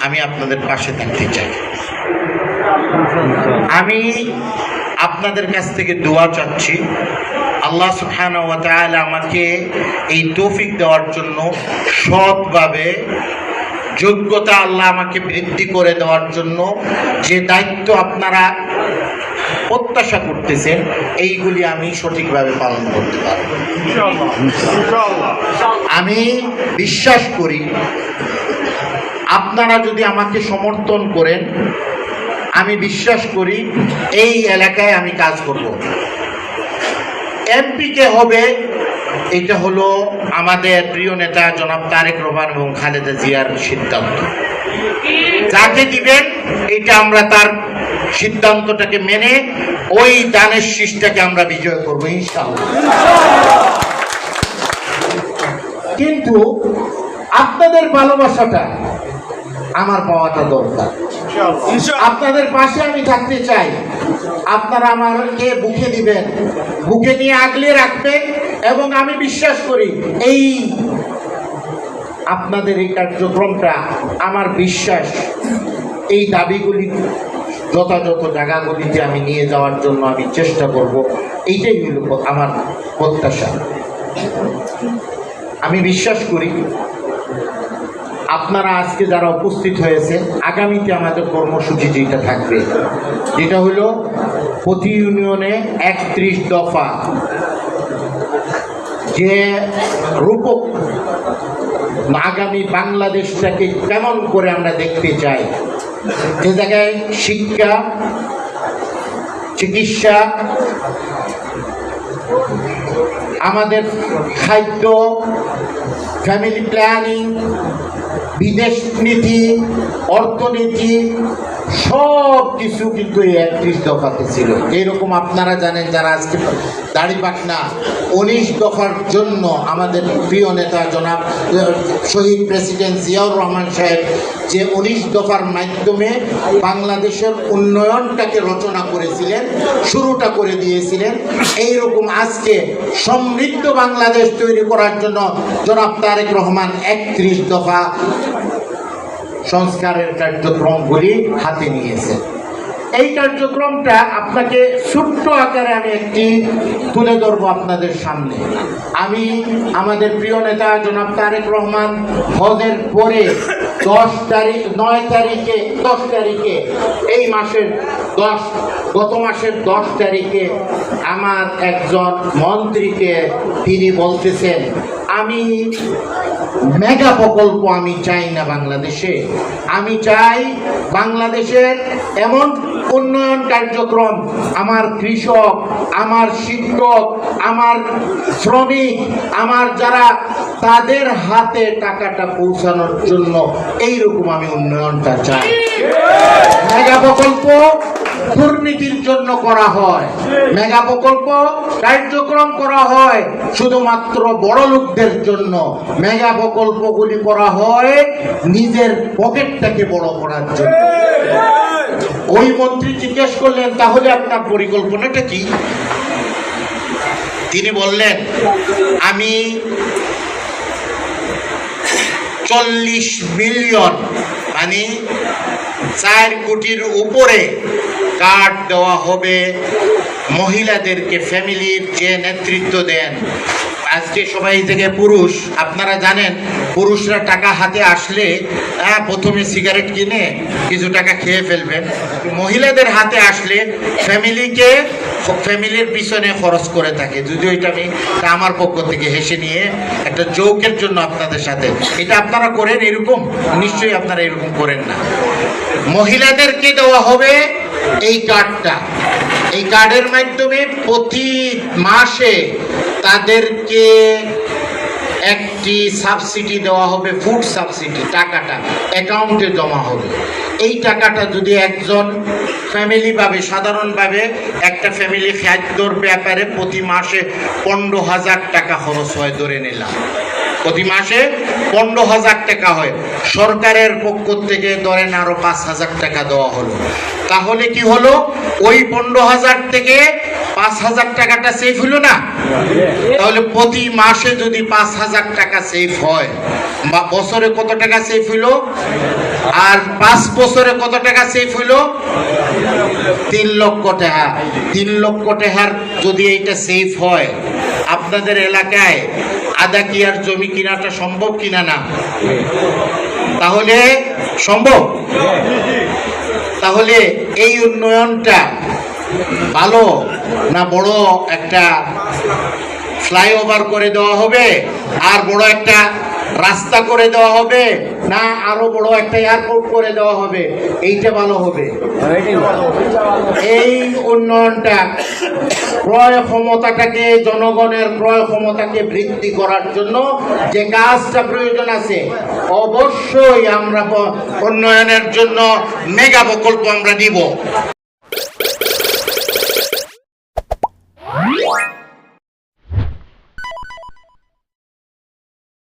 আমি আপনাদের পাশে থাকতে চাই। আমি আপনাদের কাছ থেকে দোয়া চাচ্ছি। আল্লাহ ওয়া আমাকে এই তৌফিক দেওয়ার জন্য সৎভাবে যোগ্যতা আল্লাহ আমাকে বৃদ্ধি করে দেওয়ার জন্য যে দায়িত্ব আপনারা প্রত্যাশা করতেছেন এইগুলি আমি সঠিকভাবে পালন করতে পারব। আমি বিশ্বাস করি আপনারা যদি আমাকে সমর্থন করেন, আমি বিশ্বাস করি এই এলাকায় আমি কাজ করব। এমপিকে হবে, এটা হলো আমাদের প্রিয় নেতা জনাব তারেক রহমান এবং খালেদা জিয়ার সিদ্ধান্ত। যাকে দিবেন, এটা আমরা তার সিদ্ধান্তটাকে মেনে ওই দানের শীষটাকে আমরা বিজয় করব, ইনশাআল্লাহ। কিন্তু আপনাদের ভালোবাসাটা আমার পাওয়াটা দরকার। আপনাদের পাশে আমি থাকতে চাই। আপনারা আমাকে বুকে দিবেন বুকে নিয়ে আগলে রাখবেন এবং আমি বিশ্বাস করি এই আপনাদের এই কার্যক্রমটা আমার বিশ্বাস। এই দাবিগুলি যথাযথ জায়গাগুলিতে আমি নিয়ে যাওয়ার জন্য আমি চেষ্টা করব। এইটাই হলো আমার প্রত্যাশা। আমি বিশ্বাস করি আপনারা আজকে যারা উপস্থিত হয়েছে, আগামীতে আমাদের কর্মসূচি যেটা থাকবে, যেটা হলো প্রতি ইউনিয়নে একত্রিশ দফা যে রূপক আগামী বাংলাদেশটাকে কেমন করে আমরা দেখতে চাই, যে জায়গায় শিক্ষা, চিকিৎসা আমাদের খাদ্য ফ্যামিলি প্ল্যানিং বিদেশ নীতি অর্থনীতি সব কিছু কিন্তু এই একত্রিশ দফাতে ছিল। এইরকম আপনারা জানেন যারা আজকে দাড়ি পাটনা উনিশ দফার জন্য আমাদের প্রিয় নেতা জনাব, শহীদ প্রেসিডেন্ট জিয়াউর রহমান সাহেব যে উনিশ দফার মাধ্যমে বাংলাদেশের উন্নয়নটাকে রচনা করেছিলেন, শুরুটা করে দিয়েছিলেন, এইরকম আজকে সমৃদ্ধ বাংলাদেশ তৈরি করার জন্য জনাব তারেক রহমান একত্রিশ দফা সংস্কারের কার্যক্রমগুলি হাতে নিয়েছে। এই কার্যক্রমটা আপনাকে ছোট্ট আকারে আমি একটি তুলে ধরবো আপনাদের সামনে। আমি আমাদের প্রিয় নেতা জনাব তারেক রহমান হজের পরে দশ তারিখ, নয় তারিখে, দশ তারিখে, এই মাসের দশ, গত মাসের দশ তারিখে আমার একজন মন্ত্রীকে তিনি বলতেছেন, আমি মেগা প্রকল্প আমি চাই না বাংলাদেশে। আমি চাই বাংলাদেশের এমন উন্নয়ন কার্যক্রম। আমার কৃষক আমার শিক্ষক আমার শ্রমিক আমার যারা তাদের হাতে টাকাটা পৌঁছানোর জন্য এইরকম আমি উন্নয়নটা চাই। মেগা প্রকল্প দুর্নীতির জন্য করা হয়। মেগা প্রকল্প কার্যক্রম করা হয় শুধুমাত্র বড় লোকদের জন্য। মেগা প্রকল্পগুলি করা হয় নিজের পকেটটাকে বড় করার জন্য। ওই মন্ত্রী জিজ্ঞেস করলেন, তাহলে আপনার পরিকল্পনাটা কি? তিনি বললেন, আমি চল্লিশ মিলিয়ন মানে চার কোটির উপরে কার্ড দেওয়া হবে। মহিলাদেরকে ফ্যামিলির যে নেতৃত্ব দেন আজকে সবাই থেকে পুরুষ, আপনারা জানেন, পুরুষরা টাকা হাতে আসলে প্রথমে সিগারেট কিনে কিছু টাকা খেয়ে ফেলবেন মহিলাদের হাতে আসলে ফ্যামিলিকে, ফ্যামিলির পিছনে খরচ করে থাকে। যদিও এটা আমি আমার পক্ষ থেকে হেসে নিয়ে একটা জোকের জন্য আপনাদের সাথে। এটা আপনারা করেন এরকম? নিশ্চয়ই আপনারা এরকম করেন না। মহিলাদেরকে দেওয়া হবে এই কার্ডটা এই কার্ডের মাধ্যমে প্রতি মাসে তাদেরকে একটি সাবসিডি দেওয়া হবে ফুড সাবসিডি টাকাটা অ্যাকাউন্টে জমা হবে। এই টাকাটা যদি একজন ফ্যামিলি পাবে সাধারণভাবে একটা ফ্যামিলি খাদ্যর ব্যাপারে প্রতি মাসে পনেরো হাজার টাকা খরচ হয়, ধরে নিলাম। প্রতি মাসে পনেরো হাজার টাকা হয়। সরকারের পক্ষ থেকে ধরেন আরও পাঁচ হাজার টাকা দেওয়া হলো। তাহলে কি হলো? ওই পনেরো হাজার থেকে পাঁচ হাজার টাকাটা সেফ হলো না? তাহলে প্রতি মাসে যদি পাঁচ হাজার টাকা সেফ হয়, বা বছরে কত টাকা সেফ হলো? আর পাঁচ বছরে কত টাকা সেফ হইল তিন লক্ষ টাকা। তিন লক্ষ টাকার যদি এইটা সেফ হয়, আপনাদের এলাকায় আদা কি আর জমি কিনাটা সম্ভব কিনা না? তাহলে সম্ভব? তাহলে এই উন্নয়নটা ভালো না বড় একটা ফ্লাইওভার করে দেওয়া হবে? আর বড় একটা রাস্তা করে দেওয়া হবে? না আরও বড় একটা এয়ারপোর্ট করে দেওয়া হবে? এইটা ভালো হবে। এই উন্নয়নটা ক্রয় ক্ষমতাটাকে, জনগণের ক্রয় ক্ষমতাকে বৃদ্ধি করার জন্য যে কাজটা প্রয়োজন আছে, অবশ্যই আমরা উন্নয়নের জন্য মেগা প্রকল্প আমরা নিব।